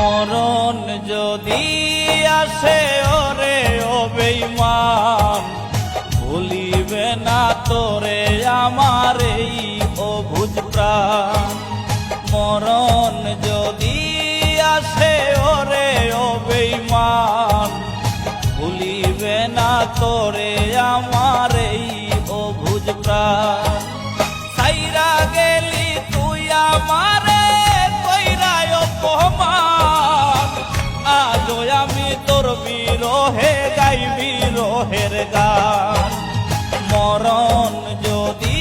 মরণ যদি আসে, ওরে ও বেঈমান ভুলিবে না তোরে আমার এই অভুজ প্রাণ। মরণ যদি আসে, ওরে ও বেঈমান ভুলিবে না তোরে আমার এই অভুজ প্রাণ। বিরহে গাইবি রোহের গান। মরণ যদি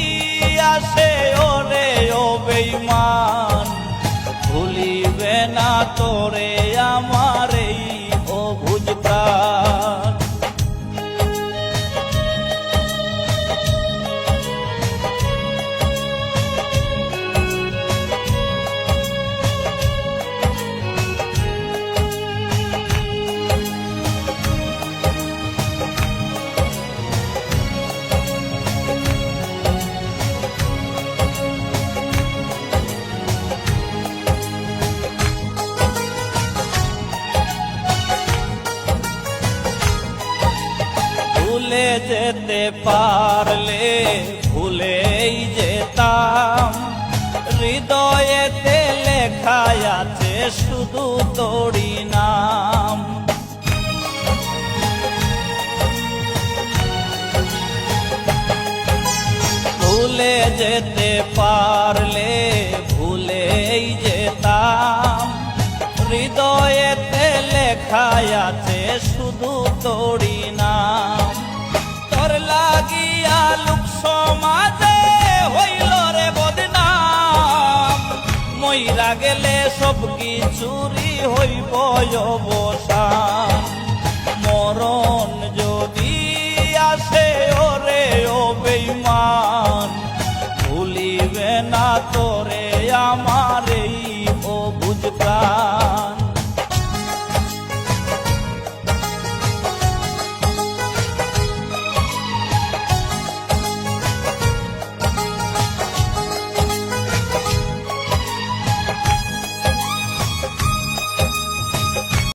আসে ওরে ও বেইমান ভুলিবে না তোরে আমার এই প্রাণ। ভুলে যেতে পারলে ভুলেই যেতাম। হৃদয়েতে লেখা আছে শুধু তোরি নাম। ভুলে যেতে পারলে ভুলেই যেতাম। হৃদয়েতে লেখা আছে শুধু তোরি সব কিছুরি হইব অবসান মরণ যদি আসে, ওরে ও বেমান ভুলিবে না তোরে আমার এই বুঝতা